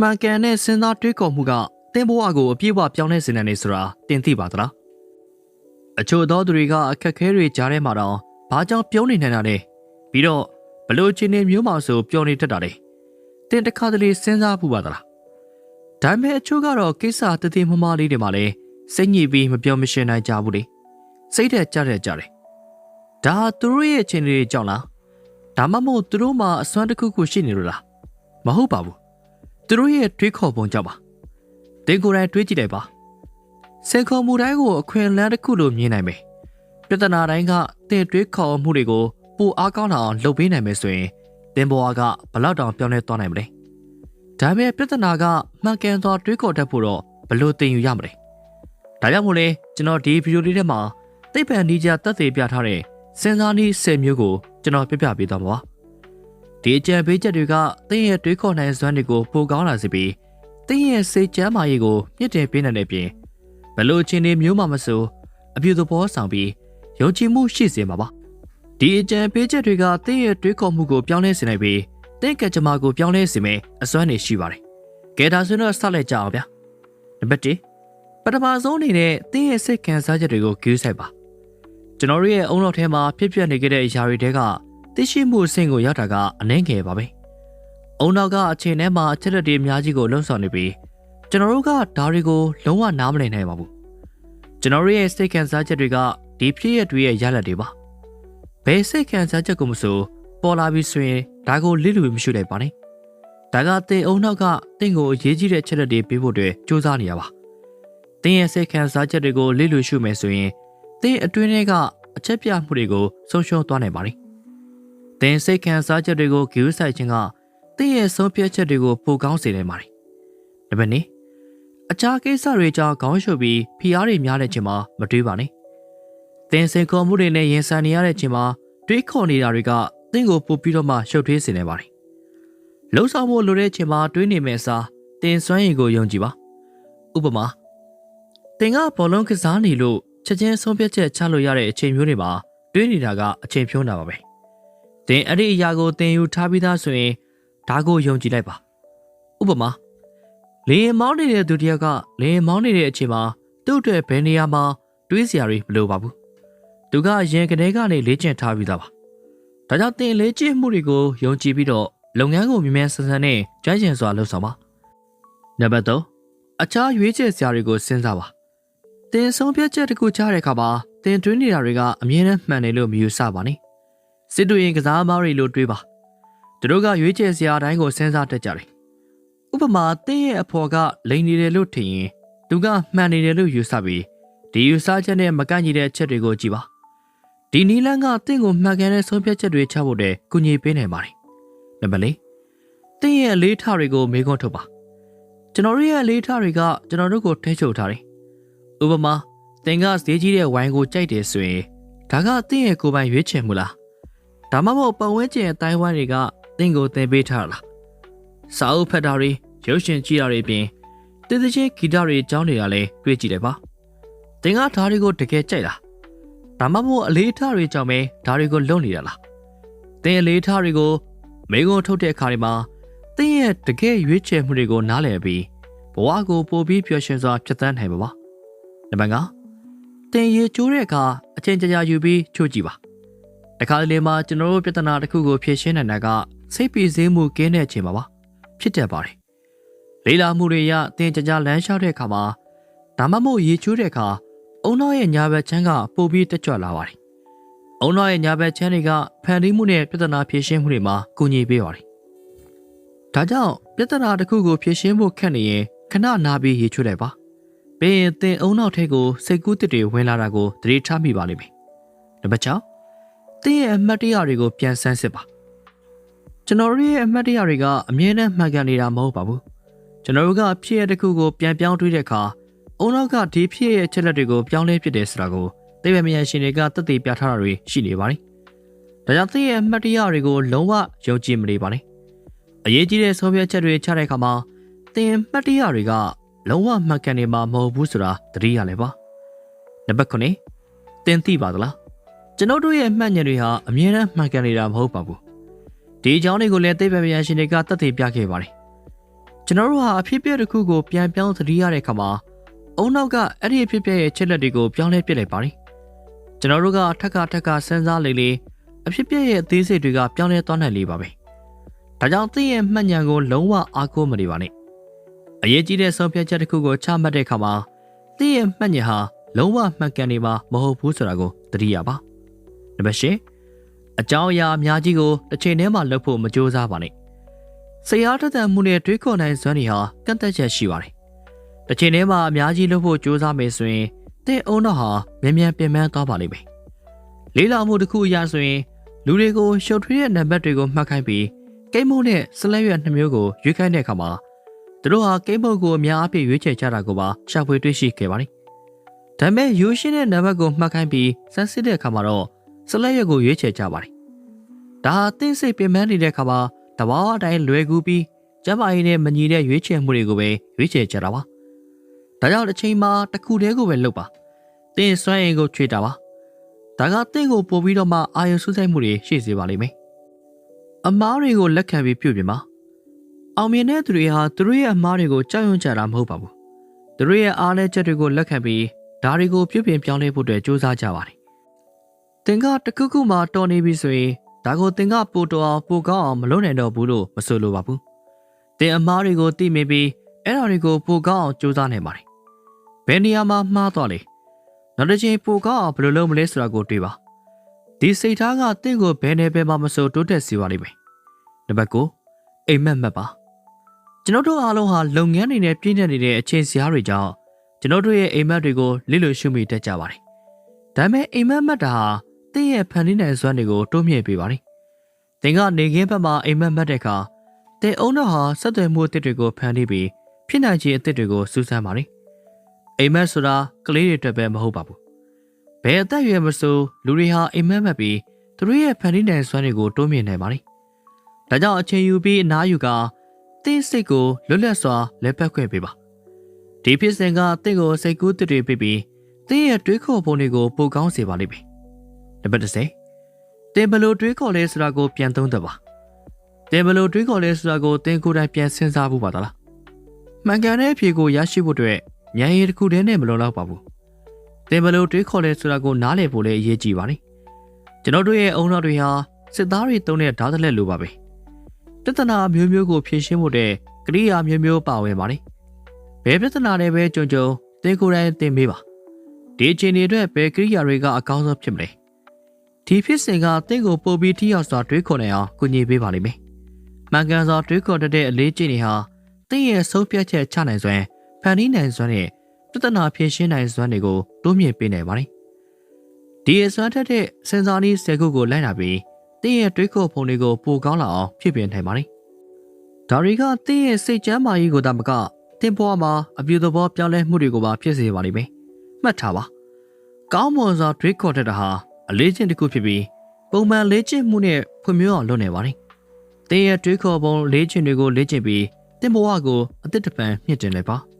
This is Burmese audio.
မှန်ကန်တဲ့စဉ်းစားတွေးခေါ်မှုကတင်းဘဝကိုအပြည့်အဝပြောင်းလဲစေနိုင်တယ်ဆိုတာတင်သိပါသလားအချို့သောသူတွေကအခက်အခဲတွေကြားထဲမှာတော့ဘာကြောင့်ပြုံးနေနိုင်တာလဲပြီးတော့ဘလို့ချင်းနေမျိုးမှဆိုပျော်နေတတ်တာလဲတင်တစ်ခါတလေစဉ်းစားဖို့ပါသလားဒါပေမဲ့အချို့ကတော့ကိစ္စတည်တည်မမလေးတွေမှာလဲစိတ်ညစ်ပြီးမပြောမရှင်းနိုင်ကြဘူးလေစိတ်တက်ကြတဲ့ကြတယ်ဒါဟာသူတို့ရဲ့ချင်းတွေကြောင့်လားဒါမှမဟုတ်သူတို့မှာအစွမ်းတစ်ခုခုရှိနေလို့လားမဟုတ်ပါဘူး သူတို့ရဲ့တွေးခေါ်ပုံကြောင့်ပါတင်ကိုယ်တိုင်တွေးကြည့်လိုက်ပါစင်ခေါ်မှုတိုင်းကိုအခွင့်အလမ်းတစ်ခုလိုမြင်နိုင်မယ်ပြဿနာတိုင်းကတင်တွေးခေါ်မှုတွေကိုပိုအားကောင်းလာအောင်လုပ်ပေးနိုင်မယ်ဆိုရင်တင်ဘဝကဘလောက်တောင်ပြောင်းလဲသွားနိုင်မလဲဒါပေမဲ့ပြဿနာကမှန်ကန်စွာတွေးခေါ်တတ်ဖို့တော့ဘလို့တင်ယူရမလဲဒါကြောင့်မို့လဲကျွန်တော်ဒီဗီဒီယိုလေးထဲမှာသိပ္ပံနည်းကျတက်သေးပြထားတဲ့စဉ်းစားနည်း10မျိုးကိုကျွန်တော်ပြပြပေးသွားမှာပါ ဒီအကြံပေးချက်တွေကတင်းရဲ့တွေးခေါ်နိုင်စွမ်းတွေကိုပိုကောင်းလာစေပြီးတင်းရဲ့စိတ်ကြမ်းမာရေးကိုမြင့်တင်ပေးနိုင်တဲ့ပြင်ဘလို့ချင်းတွေမျိုးမှမဆိုအပြူသဘောဆောင်ပြီးယုံကြည်မှုရှိစေမှာပါဒီအကြံပေးချက်တွေကတင်းရဲ့တွေးခေါ်မှုကိုပြောင်းလဲစေနိုင်ပြီးတင်းကကြမ္မာကိုပြောင်းလဲစေမယ်အစွမ်းနေရှိပါတယ်ကဲဒါဆိုတော့ဆက်လက်ကြအောင်ဗျာနံပါတ်1ပထမဆုံးအနေနဲ့တင်းရဲ့စိတ်ခံစားချက်တွေကိုကူးဆိုင်ပါကျွန်တော်တို့ရဲ့အုံနောက်ထဲမှာဖြစ်ပျက်နေခဲ့တဲ့အရာတွေတဲက သိရှိမှုအဆင့်ကိုရောက်တာကအနှင်းငယ်ပါပဲ။အုံနောက်ကအချိန်ထဲမှာအချက်လက်တွေအများကြီးကိုလှုံ့ဆော်နေပြီးကျွန်တော်တို့ကဒါတွေကိုလုံးဝနားမလည်နိုင်ပါဘူး။ကျွန်တော်တို့ရဲ့စိတ်ခံစားချက်တွေကဒီဖြစ်ရတွေရဲ့ရလဒ်တွေပါ။ဘယ်စိတ်ခံစားချက်ကိုမဆိုပေါ်လာပြီဆိုရင်ဒါကိုလစ်လူမရှိလိုက်ပါနဲ့။ဒါကတင်အုံနောက်ကတင့်ကိုအရေးကြီးတဲ့ချက်လက်တွေပေးဖို့အတွက်စူးစမ်းနေရပါ။တင်ရဲ့စိတ်ခံစားချက်တွေကိုလစ်လူရှုမယ်ဆိုရင်တင်းအတွင်းထဲကအချက်ပြမှုတွေကိုဆုံးရှုံးသွားနိုင်ပါတယ်။ တင်းစိတ်ခံစားချက်တွေကိုဂရုစိုက်ခြင်းကတင်းရဲ့ဆုံးဖြတ်ချက်တွေကိုပိုကောင်းစေနိုင်ပါတယ်။ဒါပေမဲ့အခြားကိစ္စတွေကြောင့်ခေါင်းရှုပ်ပြီးဖိအားတွေများတဲ့ချိန်မှာမတွေးပါနဲ့။တင်းစိတ်ခေါ်မှုတွေနဲ့ရင်ဆိုင်နေရတဲ့ချိန်မှာတွေးခေါ်နေတာတွေကတင်းကိုပိုပြီးတော့မှရှုပ်ထွေးစေနိုင်ပါတယ်။လှုပ်ဆောင်မှုလိုတဲ့ချိန်မှာတွေးနေမယ့်အစားတင်းစွမ်းရည်ကိုယုံကြည်ပါ။ဥပမာတင်ကဘောလုံးကစားနေလို့ချက်ချင်းဆုံးဖြတ်ချက်ချလို့ရတဲ့အချိန်မျိုးတွေမှာတွေးနေတာကအချိန်ဖြုံးတာပါပဲ။ သင်အဲ့ဒီအရာကိုသင်ယူထားပြီးသားဆိုရင်ဒါကိုယုံကြည်လိုက်ပါဥပမာလေရင်မောင်းနေတဲ့သူတယောက်ကလေရင်မောင်းနေတဲ့အချိန်မှာသူ့အတွက်ဘယ်နေရာမှာတွေးစရာတွေမလိုပါဘူးသူကအရင်ကတည်းကနေလေ့ကျင့်ထားပြီးသားပါဒါကြောင့်သင်လေ့ကျင့်မှုတွေကိုယုံကြည်ပြီးတော့လုပ်ငန်းကိုမြန်မြန်ဆန်ဆန်နဲ့ကြိုင်ကျင်စွာလုပ်ဆောင်ပါနံပါတ်3အခြားရွေးချယ်စရာတွေကိုစဉ်းစားပါသင်ဆုံးဖြတ်ချက်တစ်ခုချတဲ့အခါမှာသင်တွင်းနေတာတွေကအမြဲတမ်းမှန်တယ်လို့မယူဆပါနဲ့ စစ်တူရင်ကစားမားတွေလို့တွေးပါ။သူတို့ကရွေးချယ်စရာအတိုင်းကိုစဉ်းစားတတ်ကြတယ်။ဥပမာတင်းရဲ့အဖော်ကလိန်နေတယ်လို့ထင်ရင်သူကမှန်နေတယ်လို့ယူဆပြီးဒီယူဆချက်နဲ့မကန့်ညီတဲ့အချက်တွေကိုကြည့်ပါ။ဒီနီလန်းကတင့်ကိုမှန်ကန်တဲ့ဆုံးဖြတ်ချက်တွေချဖို့တဲ့ကုညီပေးနိုင်ပါတယ်။နံပါတ်၄တင်းရဲ့အလေးထားတွေကိုမေးခွန်းထုတ်ပါ။ကျွန်တော်တို့ရဲ့အလေးထားတွေကကျွန်တော်တို့ကိုထိချုပ်ထားတယ်။ဥပမာတင်ကဈေးကြီးတဲ့ဝိုင်းကိုကြိုက်တယ်ဆိုရင်ဒါကတင့်ရဲ့ကိုယ်ပိုင်ရွေးချယ်မှုလား ဒါမှမဟုတ်ပတ်ဝန်းကျင်အတိုင်းဝိုင်းတွေကတင့်ကိုသင်ပေးထားလားစာအုပ်ဖတ်တာတွေရုပ်ရှင်ကြည့်တာတွေပြင်တည်တချင်းဂီတတွေကြောင်းနေတာလဲတွေ့ကြည့်တယ်ပါတင်ကဓာတ်တွေကိုတကယ်ကြိုက်လားဒါမှမဟုတ်အလေးထားတွေကြောင့်ပဲဓာတ်တွေကိုလုံနေတာလားတင်အလေးထားတွေကိုမိကုံထုတ်တဲ့အခါတွေမှာတင်ရဲ့တကယ်ရွေးချယ်မှုတွေကိုနားလည်ပြီးဘဝကိုပိုပြီးပျော်ရွှင်စွာဖြတ်သန်းနိုင်ပါပါနံပါတ်5တင်ရေကျိုးတဲ့အခါအချိန်ကြာကြာယူပြီးချို့ကြည့်ပါ တခါတလေမှာကျွန်တော်တို့ပြဿနာတစ်ခုကိုဖြေရှင်းနိုင်တာကစိတ်ပီစည်းမှုကင်းတဲ့အချိန်ပါပါဖြစ်တတ်ပါတယ်လေးလာမှုတွေရတင်ကြာကြာလမ်းလျှောက်တဲ့အခါမှာဒါမှမဟုတ်ရေချိုးတဲ့အခါအုံနောက်ရဲ့ညာဘက်ချမ်းကပိုပြီးတက်ကြွလာပါတယ်အုံနောက်ရဲ့ညာဘက်ချမ်းတွေကဖန်တီးမှုနဲ့ပြဿနာဖြေရှင်းမှုတွေမှာကူညီပေးပါတယ်ဒါကြောင့်ပြဿနာတစ်ခုကိုဖြေရှင်းဖို့ခက်နေရင်ခဏနာပြီးရေချိုးလိုက်ပါဘင်းရင်တင်အုံနောက်ထဲကိုစိတ်ကူးတစ်တွေဝင်လာတာကိုသတိထားမိပါလိမ့်မယ်။နံပါတ် 6တင်းရဲ့အမှတ်တရတွေကိုပြန်ဆန်းစစ်ပါ။ကျွန်တော်တို့ရဲ့အမှတ်တရတွေကအမြဲတမ်းမှန်ကန်နေတာမဟုတ်ပါဘူး။ကျွန်တော်တို့ကဖြစ်ရတဲ့ခုကိုပြန်ပြောင်းတွေးတဲ့အခါအုံနောက်ကဒီဖြစ်ရဲ့ချက်လက်တွေကိုပြောင်းလဲဖြစ်တယ်ဆိုတာကိုသိပ္ပံဉာဏ်ရှင်တွေကသက်သေပြထားတာတွေရှိနေပါတယ်။ဒါကြောင့်တင်းရဲ့အမှတ်တရတွေကိုလုံးဝယုံကြည်မနေပါနဲ့။အရေးကြီးတဲ့ဆုံးဖြတ်ချက်တွေချတဲ့အခါမှာတင်းမှတ်တရတွေကလုံးဝမှတ်ကန်နေမှာမဟုတ်ဘူးဆိုတာသတိရလဲပါနံပါတ်9တင်သိပါသလား ကျွန်တော်တို့ရဲ့မှတ်ဉာဏ်တွေဟာအမြဲတမ်းမှန်ကန်နေတာမဟုတ်ပါဘူးဒီအကြောင်းတွေကိုလည်းသိပ္ပံပညာရှင်တွေကသက်သေပြခဲ့ပါတယ်ကျွန်တော်တို့ဟာအဖြစ်အပျက်တစ်ခုကိုပြန်ပြောင်းသတိရတဲ့အခါမှာအုံနောက်ကအဲ့ဒီအဖြစ်အပျက်ရဲ့ချက်လက်တွေကိုပြောင်းလဲပြစ်လိုက်ပါတယ်ကျွန်တော်တို့ကထက်ကထက်ကစဉ်းစားလေလေအဖြစ်အပျက်ရဲ့အသေးစိတ်တွေကပြောင်းလဲသွားနိုင်လေပါပဲဒါကြောင့်သင်ရဲ့မှတ်ဉာဏ်ကိုလုံးဝအားကိုးမနေပါနဲ့အရေးကြီးတဲ့ဆုံးဖြတ်ချက်တစ်ခုကိုချမှတ်တဲ့အခါမှာသင်ရဲ့မှတ်ဉာဏ်ဟာလုံးဝမှန်ကန်နေမှာမဟုတ်ဘူးဆိုတာကိုသတိရပါ နံပါတ်၈အကြောင်းအရာအများကြီးကိုတစ်ချိန်တည်းမှာလုပ်ဖို့မကြိုးစားပါနဲ့ဆရာတသက်မှုနဲ့တွေးခေါ်နိုင်စွမ်းတွေဟာကန့်သက်ချက်ရှိပါတယ်တစ်ချိန်တည်းမှာအများကြီးလုပ်ဖို့ကြိုးစားမယ်ဆိုရင်သင်အုံတော့ဟာမြန်မြန်ပြင်ပန်းသွားပါလိမ့်မယ်လေးလာမှုတစ်ခုအရဆိုရင်လူတွေကိုရှုပ်ထွေးတဲ့နံပါတ်တွေကိုမှတ်ခိုင်းပြီးကိတ်မုံနဲ့စလက်ရွက်နှစ်မျိုးကိုရွေးခိုင်းတဲ့အခါမှာသူတို့ဟာကိတ်မုံကိုအများအပြားရွေးချယ်ကြတာကိုပါရှာဖွေတွေ့ရှိခဲ့ပါတယ်ဒါပေမဲ့ယူရှင်းတဲ့နံပါတ်ကိုမှတ်ခိုင်းပြီးစမ်းစစ်တဲ့အခါမှာတော့ စလက်ရွက်ကိုရွေးချယ်ကြပါတယ်ဒါဟာသင်စိတ်ပင်ပန်းနေတဲ့အခါမှာတဘာဝအတိုင်းလွယ်ကူပြီးကျမ်းမာရေးနဲ့မညီတဲ့ရွေးချယ်မှုတွေကိုပဲရွေးချယ်ကြတာပါဒါကြောင့်တစ်ချိန်မှာတစ်ခုတည်းကိုပဲလုပ်ပါသင်စွမ်းရည်ကိုချွေတာပါဒါကသင်ကိုပို့ပြီးတော့မှအာရုံစူးစိုက်မှုတွေရှိစေပါလိမ့်မယ်အမားတွေကိုလက်ခံပြီးပြုပြင်ပါအောင်မြင်တဲ့သူတွေဟာသူတို့ရဲ့အမားတွေကိုကြောက်ရွံ့ကြတာမဟုတ်ပါဘူးသူတို့ရဲ့အားနည်းချက်တွေကိုလက်ခံပြီးဒါတွေကိုပြုပြင်ပြောင်းလဲဖို့အတွက်ကြိုးစားကြပါတယ် သင်ကတခုခုမှတော်နေပြီဆိုရင်ဒါကိုသင်ကပိုတော်အောင်ပိုကောင်းအောင်မလုပ်နိုင်တော့ဘူးလို့မဆိုလိုပါဘူးသင်အမားတွေကိုသိမိပြီးအဲ့ဒါတွေကိုပိုကောင်းအောင်ကြိုးစားနိုင်ပါတယ်ဘယ်နေရာမှာမှားသွားလဲနောက်တစ်ချိန်ပိုကောင်းအောင်ဘယ်လိုလုပ်မလဲဆိုတာကိုတွေးပါဒီစိတ်ထားကတင့်ကိုဘယ်နယ်ပယ်မှာမဆိုတိုးတက်စေပါလိမ့်မယ်နံပါတ်9အိမ်မက်မှတ်ပါကျွန်တော်တို့အားလုံးဟာလုပ်ငန်းတွေနဲ့ပြည့်နေနေတဲ့အခြေစရာတွေကြောင့်ကျွန်တော်တို့ရဲ့အိမ်မက်တွေကိုလစ်လို့ရှုမိတတ်ကြပါတယ်ဒါပေမဲ့အိမ်မက်မှတ်တာဟာ တင့်ရဲ့ဖန်တီးနိုင်စွမ်းတွေကိုတိုးမြှင့်ပေးပါတယ်သင်ကနေခင်းဘက်မှာအိမ်မက်မှတ်တဲ့အခါတင်အုံတော့ဟာဆက်သွယ်မှုအသစ်တွေကိုဖန်တီးပြီးဖြစ်နိုင်ခြေအသစ်တွေကိုစူးစမ်းပါတယ်အိမ်မက်ဆိုတာကလေးတွေအတွက်ပဲမဟုတ်ပါဘူးဘယ်အသက်အရွယ်မဆိုလူတွေဟာအိမ်မက်မှတ်ပြီးသူတို့ရဲ့ဖန်တီးနိုင်စွမ်းတွေကိုတိုးမြင့်နိုင်ပါတယ်ဒါကြောင့်အချိန်ယူပြီးအနားယူကသင်စိတ်ကိုလွတ်လပ်စွာလက်ပတ်ခွင့်ပေးပါဒီဖြစ်စဉ်ကသင်ကိုစိတ်ကူးတစ်တွေပြပြီးသင်ရဲ့တွေးခေါ်ပုံတွေကိုပိုကောင်းစေပါလိမ့်မယ် နံပါတ်30သင်ဘယ်လိုတွေးခေါ်လဲဆိုတာကိုပြန်သုံးသပ်ပါသင်ဘယ်လိုတွေးခေါ်လဲဆိုတာကိုသင်ကိုယ်တိုင်ပြန်စဉ်းစားဖို့ပါသလားမှန်ကန်တဲ့အဖြေကိုရရှိဖို့အတွက်ဉာဏ်ရည်တစ်ခုတည်းနဲ့မလုံလောက်ပါဘူးသင်ဘယ်လိုတွေးခေါ်လဲဆိုတာကိုနားလည်ဖို့လည်းအရေးကြီးပါတယ်ကျွန်တော်တို့ရဲ့အုံနောက်တွေဟာစစ်သားတွေတုံးတဲ့ဓာတ်လက်လိုပါပဲပြဿနာမျိုးမျိုးကိုဖြေရှင်းဖို့တဲ့ကရိယာမျိုးမျိုးပါဝင်ပါတယ်ဘယ်ပြဿနာတွေပဲကြုံကြုံသင်ကိုယ်တိုင်သင်ပေးပါဒီအချိန်တွေအတွက်ဘယ်ကရိယာတွေကအကောင်းဆုံးဖြစ်မလဲ ဒီဖြစ်စဉ်ကတင့်ကိုပို့ပြီးထိရောက်စွာတွေးခေါ်နိုင်အောင်ကူညီပေးပါလိမ့်မယ်။မှန်ကန်စွာတွေးခေါ်တတ်တဲ့အလေးကျင့်တွေဟာတင့်ရဲ့ဆုံးဖြတ်ချက်ချနိုင်စွမ်းဖန်တီးနိုင်စွမ်းနဲ့ပြဿနာဖြေရှင်းနိုင်စွမ်းတွေကိုတိုးမြင့်ပေးနိုင်ပါတယ်။ဒီအစွမ်းထက်တဲ့စဉ်းစားနည်း၁၀ခုကိုလိုက်လာပြီးတင့်ရဲ့တွေးခေါ်ပုံတွေကိုပိုကောင်းလာအောင်ဖြစ်ပြင်နိုင်ပါတယ်။ဒါတွေကတင့်ရဲ့စိတ်ကြမ်းမာရေးကိုသာမကတင်ပေါ်မှာအပြူသဘောပြောင်းလဲမှုတွေကိုပါဖြစ်စေပါလိမ့်မယ်။မှတ်ထားပါ။ကောင်းမွန်စွာတွေးခေါ်တတ်တာဟာ အလေးချင်းတစ်ခုဖြစ်ပြီးပုံမှန်လေ့ကျင့်မှုနဲ့ဖွံ့ဖြိုးအောင်လုပ်နေပါတယ်။တင်းရဲ့တွေးခေါ်ပုံလေ့ကျင့်တွေကိုလေ့ကျင့်ပြီးတင်ဘဝကိုအသစ်တစ်ပံမြင့်တင်လိုက်ပါ။